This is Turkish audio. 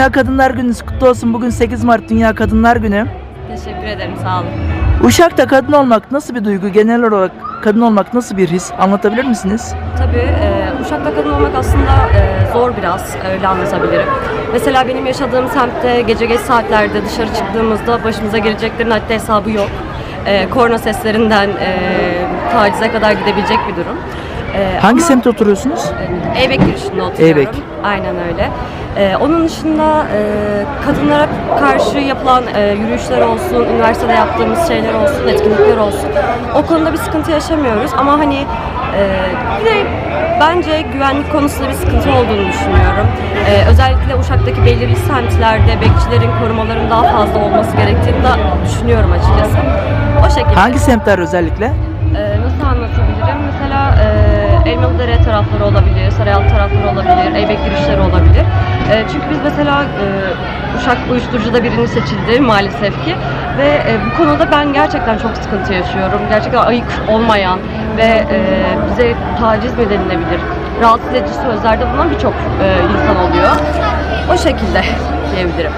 Dünya Kadınlar Gününüz kutlu olsun. Bugün 8 Mart Dünya Kadınlar Günü. Teşekkür ederim sağ olun. Uşak'ta kadın olmak nasıl bir duygu? Genel olarak kadın olmak nasıl bir his? Anlatabilir misiniz? Tabii e, Uşak'ta kadın olmak aslında e, zor biraz öyle anlatabilirim. Mesela benim yaşadığım semtte gece geç saatlerde dışarı çıktığımızda başımıza geleceklerin haddi hesabı yok. E, korna seslerinden e, tacize kadar gidebilecek bir durum. E, Hangi ama- semtte oturuyorsunuz? Eybek girişinde oturuyorum. Eybek. Aynen öyle. Ee, onun dışında e, kadınlara karşı yapılan e, yürüyüşler olsun, üniversitede yaptığımız şeyler olsun, etkinlikler olsun. O konuda bir sıkıntı yaşamıyoruz ama hani e, bir de bence güvenlik konusunda bir sıkıntı olduğunu düşünüyorum. E, özellikle Uşak'taki belirli semtlerde bekçilerin korumaların daha fazla olması gerektiğini de düşünüyorum açıkçası. O şekilde. Hangi semtler özellikle? Ee, nasıl anlatabilirim? Mesela e, Elmalıdere tarafları olabilir, Sarayaltı tarafları olabilir, Eybek girişleri olabilir. E, çünkü biz mesela e, Uşak uyuşturucuda birini seçildi maalesef ki ve e, bu konuda ben gerçekten çok sıkıntı yaşıyorum. Gerçekten ayık olmayan ve e, bize taciz mi denilebilir? Rahatsız edici sözlerde bulunan birçok e, insan oluyor. O şekilde diyebilirim.